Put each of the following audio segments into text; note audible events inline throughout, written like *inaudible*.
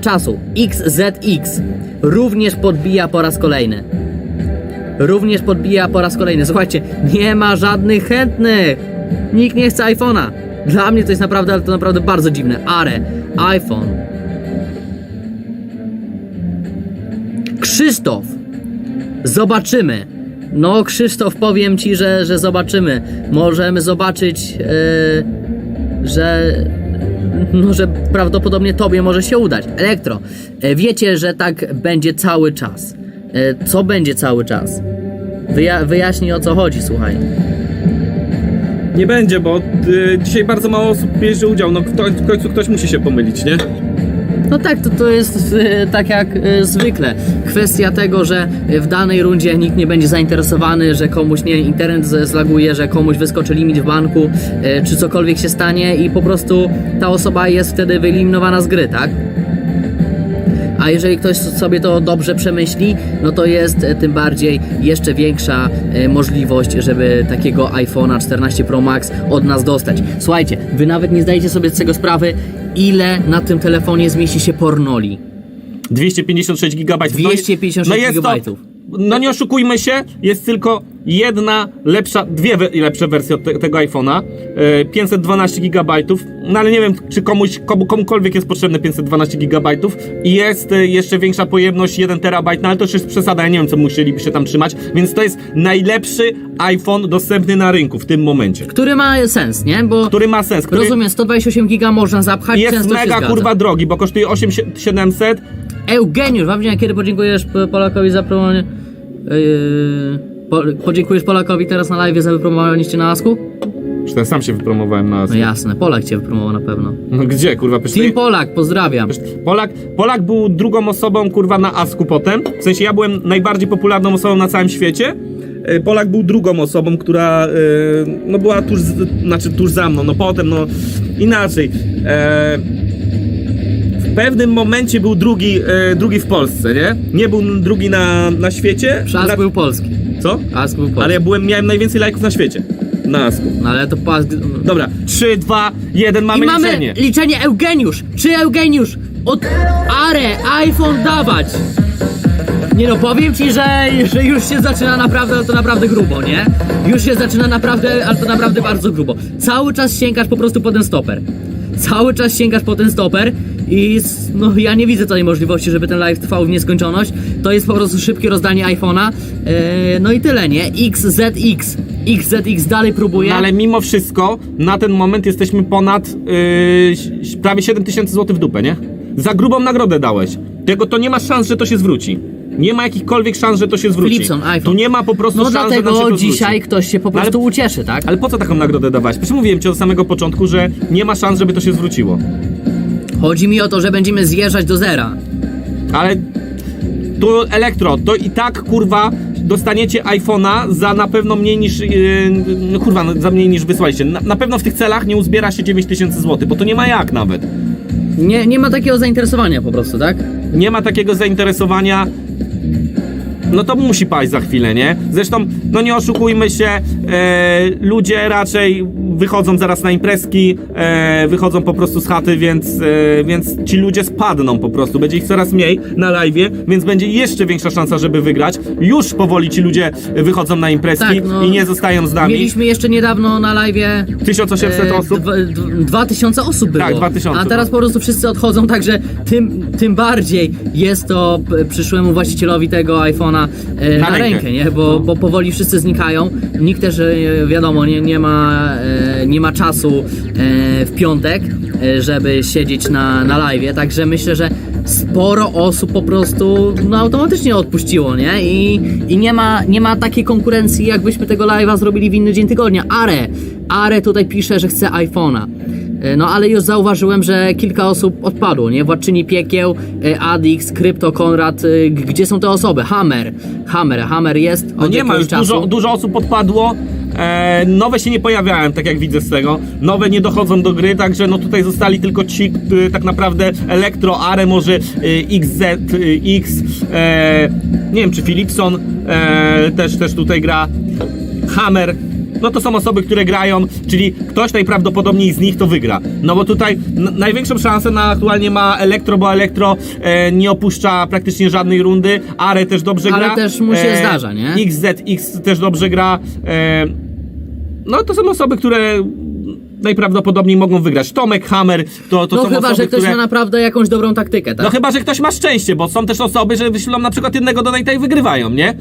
czasu XZX również podbija po raz kolejny. Również podbija po raz kolejny. Słuchajcie, nie ma żadnych chętnych. Nikt nie chce iPhone'a. Dla mnie to jest naprawdę, ale to naprawdę bardzo dziwne. Are, iPhone. Krzysztof. Zobaczymy. No, Krzysztof, powiem ci, że, że zobaczymy. Możemy zobaczyć, yy, że. No, że prawdopodobnie tobie może się udać. Elektro, e, wiecie, że tak będzie cały czas. E, Co będzie cały czas? Wyja wyjaśnij o co chodzi, słuchaj. Nie będzie, bo y, dzisiaj bardzo mało osób bierze udział. No kto, w końcu ktoś musi się pomylić, nie? No tak, to, to jest e, tak jak e, zwykle. Kwestia tego, że w danej rundzie nikt nie będzie zainteresowany, że komuś nie internet zlaguje, że komuś wyskoczy limit w banku, e, czy cokolwiek się stanie i po prostu ta osoba jest wtedy wyeliminowana z gry, tak? A jeżeli ktoś sobie to dobrze przemyśli, no to jest e, tym bardziej jeszcze większa e, możliwość, żeby takiego iPhone'a 14 Pro Max od nas dostać. Słuchajcie, wy nawet nie zdajecie sobie z tego sprawy, ile na tym telefonie zmieści się pornoli. 256 GB. 256 no jest. To, no nie oszukujmy się, jest tylko jedna lepsza, dwie we, lepsze wersje od te, tego iPhone'a. E, 512 GB. No ale nie wiem, czy komuś, komu, komukolwiek jest potrzebne 512 GB. I jest e, jeszcze większa pojemność 1 TB, no ale to już jest przesada, ja nie wiem, co musieliby się tam trzymać. Więc to jest najlepszy iPhone dostępny na rynku w tym momencie. Który ma sens, nie? Bo Który ma sens, który rozumiem, 128 giga można zapchać, jest mega kurwa drogi, bo kosztuje 8700. Eugeniusz, Wawrzyniak, kiedy podziękujesz Polakowi za promowanie... Yy, po, podziękujesz Polakowi teraz na live za wypromowanie cię na Asku? Czy ten sam się wypromowałem na No jasne, Polak cię wypromował na pewno. No gdzie, kurwa, przecież Team Polak, pozdrawiam. Polak, Polak był drugą osobą, kurwa, na Asku potem. W sensie ja byłem najbardziej popularną osobą na całym świecie. E, Polak był drugą osobą, która e, no była tuż, z, znaczy tuż za mną, no potem, no inaczej. E, w pewnym momencie był drugi, e, drugi w Polsce, nie? Nie był drugi na, na świecie. Na- był polski. Co? Ale ja byłem, miałem najwięcej lajków na świecie. Na Asku. No ale to pas... Dobra, 3, 2, 1, mamy, I mamy liczenie. liczenie Eugeniusz. Czy Eugeniusz od Are iPhone dawać? Nie no, powiem ci, że, że już się zaczyna naprawdę, ale to naprawdę grubo, nie? Już się zaczyna naprawdę, ale to naprawdę bardzo grubo. Cały czas sięgasz po prostu po ten stoper. Cały czas sięgasz po ten stoper i no ja nie widzę tutaj możliwości, żeby ten live trwał w nieskończoność. To jest po prostu szybkie rozdanie iPhone'a. Eee, no i tyle, nie? XZX. XZX dalej próbuje. No ale mimo wszystko, na ten moment jesteśmy ponad yy, prawie 7 tysięcy złotych w dupę, nie? Za grubą nagrodę dałeś. Tego to nie ma szans, że to się zwróci. Nie ma jakichkolwiek szans, że to się zwróci. Philipson, iPhone. Tu nie ma po prostu No szans, że nam się dlatego to dzisiaj zwróci. ktoś się po No ale- prostu ucieszy, tak? Ale po co taką nagrodę dawać? Przecież mówiłem ci od samego początku, że nie ma szans, żeby to się zwróciło. Chodzi mi o to, że będziemy zjeżdżać do zera. Ale tu elektro, to i tak kurwa dostaniecie iPhone'a za na pewno mniej niż. Yy, no kurwa, no, za mniej niż wysłaliście. Na, na pewno w tych celach nie uzbiera się 9000 zł, bo to nie ma jak nawet. Nie, nie ma takiego zainteresowania po prostu, tak? Nie ma takiego zainteresowania. No to musi paść za chwilę, nie? Zresztą, no nie oszukujmy się, e, ludzie raczej wychodzą zaraz na imprezki, e, wychodzą po prostu z chaty, więc, e, więc ci ludzie spadną po prostu. Będzie ich coraz mniej na live, więc będzie jeszcze większa szansa, żeby wygrać. Już powoli ci ludzie wychodzą na imprezki Tak, no, i nie zostają z nami. Mieliśmy jeszcze niedawno na live 1800 osób. Dwa, d- 2000 osób było. Tak, 2000, A teraz no. po prostu wszyscy odchodzą, także tym, tym bardziej jest to p- przyszłemu właścicielowi tego iPhone'a e, na, Na rękę. rękę. nie? Bo, bo powoli wszyscy znikają. Nikt też, e, wiadomo, nie, nie, ma, e, nie ma czasu e, w piątek, e, żeby siedzieć na, na live, także myślę, że sporo osób po prostu no, automatycznie odpuściło, nie? I, i nie, ma, nie ma takiej konkurencji, jakbyśmy tego live'a zrobili w inny dzień tygodnia. Are, Are tutaj pisze, że chce iPhone'a. E, No ale już zauważyłem, że kilka osób odpadło, nie? Władczyni Piekieł, e, Adix, Krypto, Konrad, e, gdzie są te osoby? Hammer, Hammer, Hammer jest No nie ma, już dużo, dużo osób odpadło. E, nowe się nie pojawiają, tak jak widzę z tego. Nowe nie dochodzą do gry, także no tutaj zostali tylko ci, tak naprawdę Elektro, Are, może e, XZ, e, X, e, nie wiem czy Philipson e, też, też tutaj gra. Hammer, no to są osoby, które grają, czyli ktoś najprawdopodobniej z nich to wygra. No bo tutaj największą szansę na aktualnie ma Elektro, bo Elektro e, nie opuszcza praktycznie żadnej rundy, Are też dobrze Ale gra. też mu się zdarza, nie? XZX też dobrze gra. E, no to są osoby, które najprawdopodobniej mogą wygrać. Tomek, Hammer, to, to no są chyba, osoby, że ktoś które... ma naprawdę jakąś dobrą taktykę, tak? No chyba, że ktoś ma szczęście, bo są też osoby, że wyślą na przykład jednego donata i wygrywają, nie?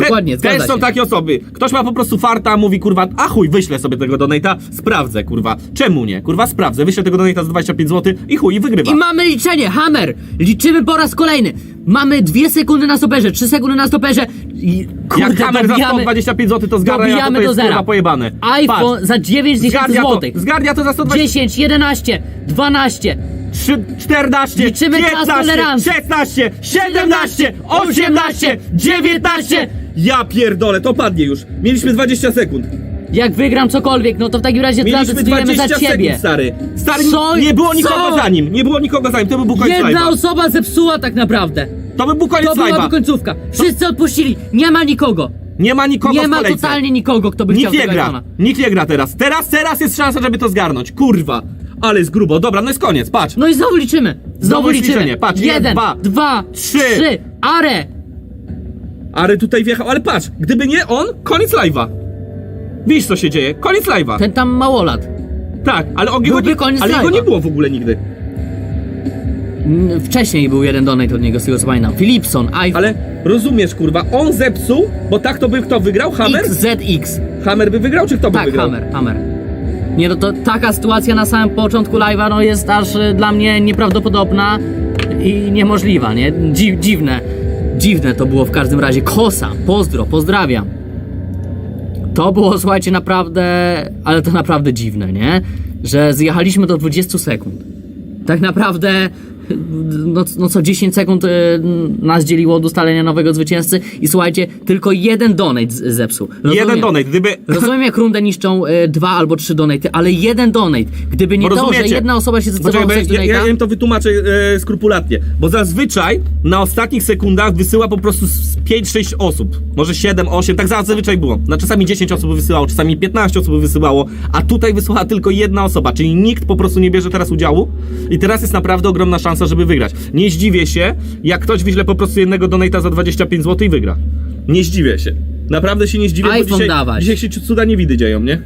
Dokładnie, Te, też są się. takie osoby. Ktoś ma po prostu farta, mówi kurwa, a chuj, wyślę sobie tego donata, sprawdzę, kurwa. Czemu nie? Kurwa, sprawdzę, wyślę tego donata za 25 zł i chuj, i wygrywa. I mamy liczenie, Hammer! Liczymy po raz kolejny. Mamy dwie sekundy na stoperze, trzy sekundy na stoperze. I, Jak kurde, kamer za dobijamy- 125 zł to zgarnia, to, dobijamy to do jest zera. kurwa pojebane. iPhone za 9 tysięcy zgarnia to, złotych. zgarnia to za 120... 10, 11, 12. 3, 14, Liczymy czas 15, tolerancji. 16, 17, 18, 19. Ja pierdolę, to padnie już. Mieliśmy 20 sekund. Jak wygram cokolwiek, no to w takim razie Mieliśmy zadecydujemy 20 za ciebie. sekund, stary. Stary, Co? nie było nikogo Co? za nim. Nie było nikogo za nim. To by był koniec Jedna live'a. osoba zepsuła tak naprawdę. To by był koniec To byłaby live'a. końcówka. Wszyscy odpuścili. Nie ma nikogo. Nie ma nikogo Nie w ma kolejce. totalnie nikogo, kto by Nikt chciał nie tego gra. Nikt nie gra teraz. Teraz, teraz jest szansa, żeby to zgarnąć. Kurwa. Ale jest grubo. Dobra, no jest koniec. Patrz. No i znowu liczymy. Znowu, Znowu jest liczymy. liczenie. Patrz, Jeden, jeden, dwa, dwa, trzy. trzy. Are. Ale tutaj wjechał. Ale patrz. Gdyby nie on, koniec live'a. Widzisz co się dzieje? Koniec live'a. Ten tam małolat. Tak, ale on Byłby nie, koniec ale go live'a. nie było w ogóle nigdy. Mm, Wcześniej był jeden donate od niego, z tego co pamiętam. Philipson, iPhone. Ale rozumiesz, kurwa, on zepsuł, bo tak to by kto wygrał? Hammer? XZX. Hammer by wygrał, czy kto by Tak, wygrał? Hammer, Hammer. Nie no to taka sytuacja na samym początku live'a no jest aż y, dla mnie nieprawdopodobna i niemożliwa, nie? Dzi dziwne. Dziwne to było w każdym razie. Kosa, pozdro, pozdrawiam. To było, słuchajcie, naprawdę, ale to naprawdę dziwne, nie? Że zjechaliśmy do 20 sekund. Tak naprawdę, no, no co 10 sekund y, nas dzieliło od ustalenia nowego zwycięzcy i słuchajcie, tylko jeden donate z- zepsuł. Jeden Rozumiem. donate, gdyby... *laughs* Rozumiem, jak rundę niszczą e, dwa albo trzy donaty, ale jeden donate. Gdyby nie Bo to, że rozumiecie? jedna osoba się zdecydowała Poczekaj, bo ja, ja, ja im to wytłumaczę e, skrupulatnie. Bo zazwyczaj na ostatnich sekundach wysyła po prostu z 5-6 osób. Może 7, 8, tak zazwyczaj było. Na czasami 10 osób wysyłało, czasami 15 osób wysyłało, a tutaj wysłała tylko jedna osoba, czyli nikt po prostu nie bierze teraz udziału. I teraz jest naprawdę ogromna szansa, żeby wygrać. Nie zdziwię się, jak ktoś wyśle po prostu jednego donata za 25 zł i wygra. Nie zdziwię się. Naprawdę się nie zdziwię, bo iPhone dzisiaj, dawać. dzisiaj się cuda nie widy dzieją, nie?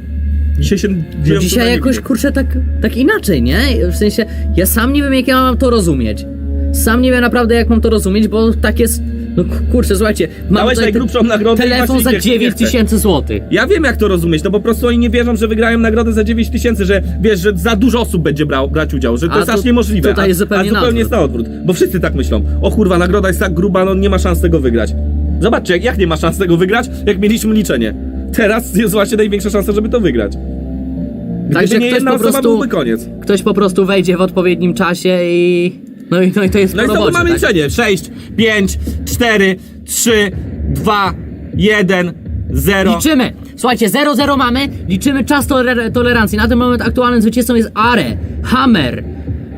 Dzisiaj się dzieją no cuda dzisiaj jakoś, widy. kurczę, tak, tak inaczej, nie? W sensie, ja sam nie wiem, jak ja mam to rozumieć. Sam nie wiem naprawdę, jak mam to rozumieć, bo tak jest, no kurczę, słuchajcie, mam Dałeś tutaj najgrubszą nagrodę i telefon za nikt nie 9 chce. tysięcy złotych. Ja wiem jak to rozumieć, no po prostu oni nie wierzą, że wygrają nagrodę za 9 tysięcy, że wiesz, że za dużo osób będzie brał, brać udział, że to A jest tu- aż niemożliwe. tutaj a, jest zupełnie a zupełnie na jest na odwrót, bo wszyscy tak myślą. O kurwa, nagroda jest tak gruba, no nie ma szans tego wygrać. Zobaczcie, jak, jak nie ma szans tego wygrać, jak mieliśmy liczenie. Teraz jest właśnie największa szansa, żeby to wygrać. Gdyby Także nie ktoś jedna po osoba, prostu- byłby koniec. Ktoś po prostu wejdzie w odpowiednim czasie i... No i, no i to jest No i znowu robocie, mamy tak? liczenie. 6, 5, 4, 3, 2, 1, 0. Liczymy! Słuchajcie, 0-0 mamy, liczymy czas toler tolerancji. Na ten moment aktualnym zwycięzcą jest Are, Hammer.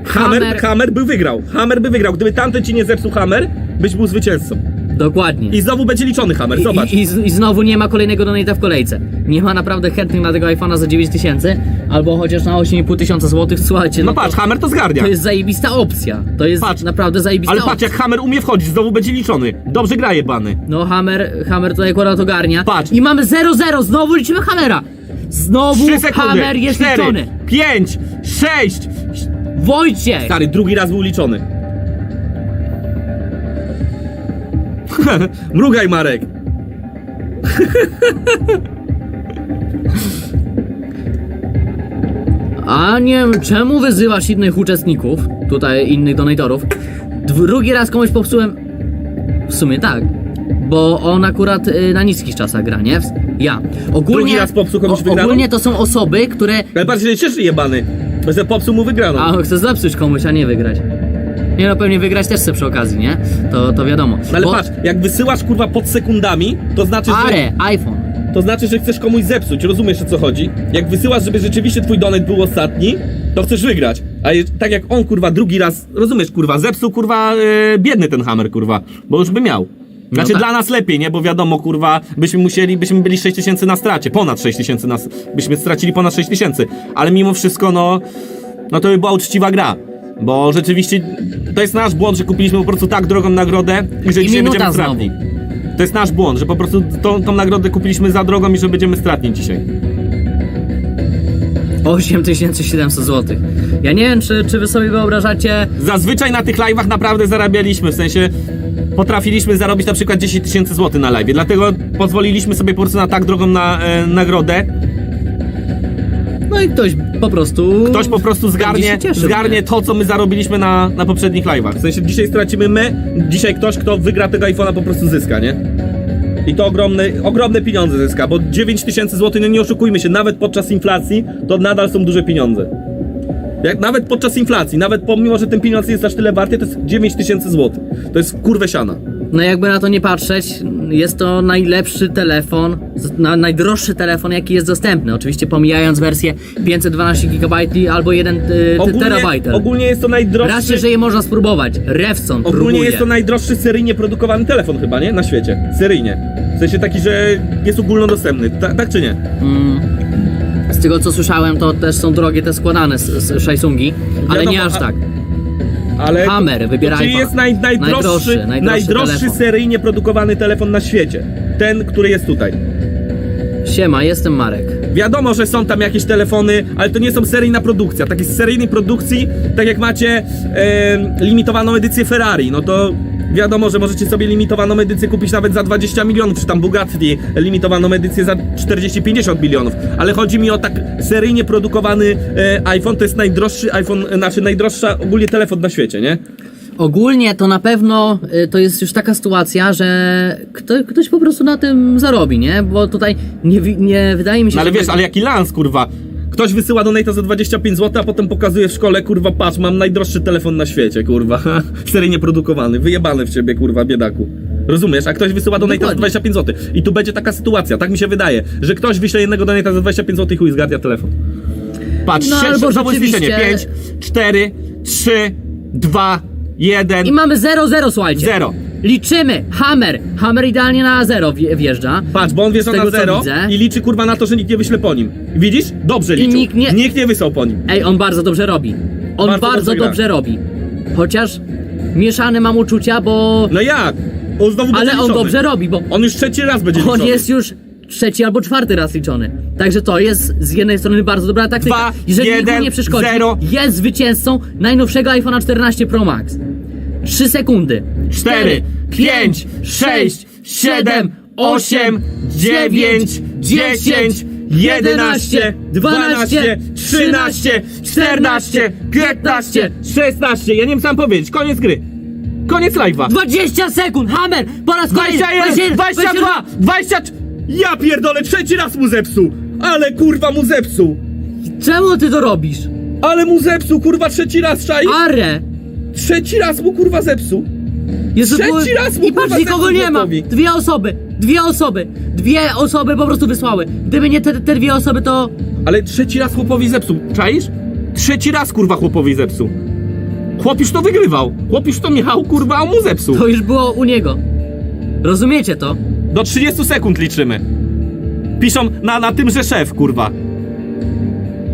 Hammer, Hammer by wygrał. Hammer by wygrał. Gdyby tamten ci nie zepsuł Hammer, byś był zwycięzcą. Dokładnie. I znowu będzie liczony Hammer, zobacz. I, i, I znowu nie ma kolejnego donate'a w kolejce. Nie ma naprawdę chętnych na tego iPhone'a za 9000 albo chociaż na 8,5 tysiąca złotych. Słuchajcie, no, No patrz, to, Hammer to zgarnia. to jest zajebista opcja. To jest Patrz. naprawdę zajebista Ale patrz, opcja. jak Hammer umie wchodzić, znowu będzie liczony. Dobrze gra jebany. No Hammer, Hammer tutaj akurat ogarnia. Patrz. I mamy 0-0, znowu liczymy Hammera. Znowu 3 sekundy. Hammer jest 4, liczony. 5, 6. Wojciech! Stary, drugi raz był liczony. *laughs* Mrugaj, Marek. A nie wiem, czemu wyzywasz innych uczestników, tutaj innych donatorów? Drugi raz komuś popsułem. W sumie tak. Bo on akurat y, na niskich czasach gra, nie? Ja. Ogólnie, Drugi raz popsuł komuś wygraną? Ogólnie to są osoby, które. Ale patrz, że cieszy jebany. Bo że popsuł mu wygraną. A chce zepsuć komuś, a nie wygrać. Nie no, pewnie wygrać też chce przy okazji, nie? To, to wiadomo. No ale Bo- patrz, jak wysyłasz kurwa pod sekundami, to znaczy, że... Ale, iPhone. To znaczy, że chcesz komuś zepsuć, rozumiesz o co chodzi? Jak wysyłasz, żeby rzeczywiście twój donate był ostatni, to chcesz wygrać. A je, tak jak on, kurwa, drugi raz, rozumiesz, kurwa, zepsuł, kurwa, yy, biedny ten hammer, kurwa, bo już by miał. Znaczy tak. dla nas lepiej, nie? Bo wiadomo, kurwa, byśmy musieli, byśmy byli 6 tysięcy na stracie, ponad 6 tysięcy na, byśmy stracili ponad 6 tysięcy, ale mimo wszystko, no, no to by była uczciwa gra. Bo rzeczywiście to jest nasz błąd, że kupiliśmy po prostu tak drogą nagrodę i że I dzisiaj będziemy stratni. To jest nasz błąd, że po prostu tą, tą nagrodę kupiliśmy za drogą i że będziemy stratni dzisiaj. 8700 zł. Ja nie wiem, czy, czy wy sobie wyobrażacie. Zazwyczaj na tych live'ach naprawdę zarabialiśmy, w sensie potrafiliśmy zarobić na przykład 10 tysięcy złotych na live, dlatego pozwoliliśmy sobie po prostu na tak drogą na, e, nagrodę. No i ktoś po prostu. Ktoś po prostu zgarnie, się cieszył, zgarnie nie? to, co my zarobiliśmy na, na poprzednich live'ach. W sensie dzisiaj stracimy my, dzisiaj ktoś, kto wygra tego iPhone'a po prostu zyska, nie? I to ogromne, ogromne pieniądze zyska, bo 9 tysięcy złotych, no nie oszukujmy się, nawet podczas inflacji to nadal są duże pieniądze. Jak nawet podczas inflacji, nawet pomimo, że ten pieniądz jest aż tyle warty, to jest 9 tysięcy złotych. To jest kurwę siana. No jakby na to nie patrzeć, jest to najlepszy telefon, na, najdroższy telefon, jaki jest dostępny. Oczywiście pomijając wersję 512 GB albo 1 y, terabajt. ogólnie jest to Raz najdroższy... że je można spróbować. Revson Ogólnie próbuje. jest to najdroższy seryjnie produkowany telefon chyba, nie? Na świecie. Seryjnie. W sensie taki, że jest ogólnodostępny. Ta, tak czy nie? Mm. Z tego co słyszałem, to też są drogie te składane z, z Samsungi, ale Wiadomo, nie aż a- tak. Ale Hammer, wybieraj Czyli pan. jest naj, najdroższy, Najdroższy, telefon. seryjnie produkowany telefon na świecie. Ten, który jest tutaj. Siema, jestem Marek. Wiadomo, że są tam jakieś telefony, ale to nie są seryjna produkcja. Takiej seryjnej produkcji, tak jak macie limitowaną edycję Ferrari, no to wiadomo, że możecie sobie limitowaną edycję kupić nawet za 20 milionów, czy tam Bugatti limitowaną edycję za 40-50 milionów. Ale chodzi mi o tak seryjnie produkowany e, iPhone, to jest najdroższy iPhone, e, znaczy najdroższa ogólnie telefon na świecie, nie? Ogólnie to na pewno y, to jest już taka sytuacja, że kto, ktoś po prostu na tym zarobi, nie? Bo tutaj nie, wi- nie wydaje mi się, No ale wiesz, ale jaki lans, kurwa. Ktoś wysyła donate'a za 25 zł, a potem pokazuje w szkole, kurwa, patrz, mam najdroższy telefon na świecie, kurwa. *laughs* Seryjnie produkowany, wyjebany w ciebie, kurwa, biedaku. Rozumiesz? A ktoś wysyła donate'a za Dokładnie. 25 zł. I tu będzie taka sytuacja, tak mi się wydaje, że ktoś wyśle jednego donate'a za 25 zł i chuj zgarnia telefon. Patrz, No, albo znowu rzeczywiście- zwiszenie. 5, 4, 3, 2, 1, I mamy 0-0, słuchajcie. 0. Liczymy. Hammer. Hammer idealnie na 0 wje- wjeżdża. Patrz, bo on wjeżdża Z tego, na co 0 widzę. i liczy, kurwa, na to, że nikt nie wyśle po nim. Widzisz? Dobrze I liczył. nikt nie- nikt nie wysłał po nim. Ej, on bardzo dobrze robi. On Bardzo bardzo, dobrze gra. dobrze robi. Chociaż mieszane mam uczucia, bo... No jak? On znowu Ale będzie on liczony. dobrze robi, bo On już trzeci raz będzie on liczony. jest już trzeci albo czwarty raz liczony. Także to jest z jednej strony bardzo dobra taktyka. Dwa, Jeżeli nikt jeden, nie przeszkodzi, zero. jest zwycięzcą najnowszego iPhone'a 14 Pro Max. 3 sekundy. 4, 5, 6, 7, 8, 9, 10, 11, 12, 13, 14, 15, 16. Ja nie wiem co mam powiedzieć. Koniec gry. Koniec live'a. 20 sekund! Hammer! Po raz kolejny! 21, 22, 20. Ja pierdolę, trzeci raz mu zepsuł. Ale kurwa mu zepsuł. Czemu ty to robisz? Ale mu zepsuł, kurwa, trzeci raz, czaj. Are! Trzeci raz mu kurwa zepsuł. Jezu, Trzeci były- raz mu, I patrz, kurwa, nikogo nie ma! Dwie osoby! Dwie osoby! Dwie osoby po prostu wysłały. Gdyby nie te, te dwie osoby, to... Ale trzeci raz chłopowi zepsuł, czaisz? Trzeci raz kurwa chłopowi zepsuł. Chłop już to wygrywał. Chłop już to miał, kurwa, a mu zepsuł. To już było u niego. Rozumiecie to? Do 30 sekund liczymy. Piszą na, na tym, że szef, kurwa.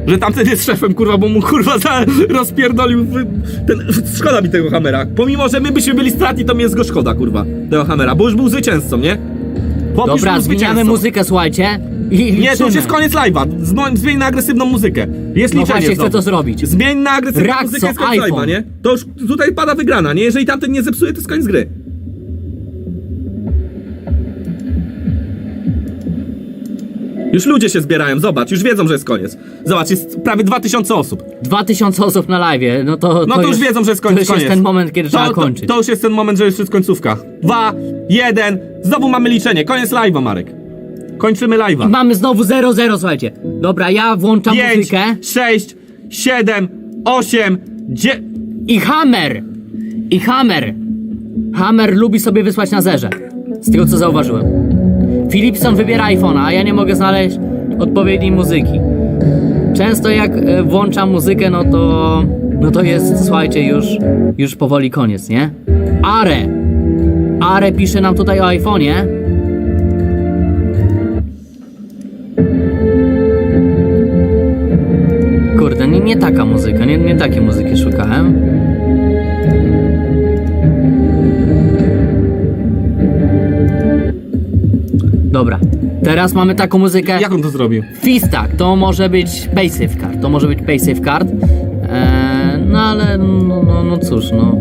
Że tamten jest szefem, kurwa, bo mu kurwa za, rozpierdolił ten. Szkoda mi tego hamera. Pomimo, że my byśmy byli stratni, to mi jest go szkoda, kurwa. Tego hamera, bo już był zwycięzcą, nie? Chłop już Dobra, był zmieniamy zwycięzcą. muzykę, słuchajcie. I. Nie, to już jest koniec live'a. Zmo- Zmień na agresywną muzykę. Jest No liczenie właśnie, chcę znowu. to zrobić. Zmień na agresywną Raxo, muzykę, jest koniec iPhone. live'a, nie? To już tutaj pada wygrana, nie? Jeżeli tamten nie zepsuje, to jest koniec gry. Już ludzie się zbierają, zobacz, już wiedzą, że jest koniec. Zobacz, jest prawie 2000 osób. 2000 osób na live, no to. No to, już wiedzą, że jest koniec. To już koniec. jest ten moment, kiedy to, trzeba to, kończyć. To już jest ten moment, że już jest końcówka. Dwa, jeden, znowu mamy liczenie. Koniec live'a, Marek. Kończymy live'a. Mamy znowu 0-0, słuchajcie. Dobra, ja włączam 5, muzykę. 6, 7, 8, 9. I Hammer! I Hammer! Hammer lubi sobie wysłać na zerze. Z tego co zauważyłem. Philipson wybiera iPhone'a, a ja nie mogę znaleźć odpowiedniej muzyki. Często jak e, włączam muzykę, no to. No to jest, słuchajcie, już, już powoli koniec, nie? Are! Are pisze nam tutaj o iPhone'ie. Kurde, nie, nie taka muzyka, nie, nie takiej muzyki szukałem. Teraz mamy taką muzykę. Jak on to zrobił? Fistak, to może być PaySafe Card, to może być PaySafe Card. Eee, no ale no, no, no cóż, no.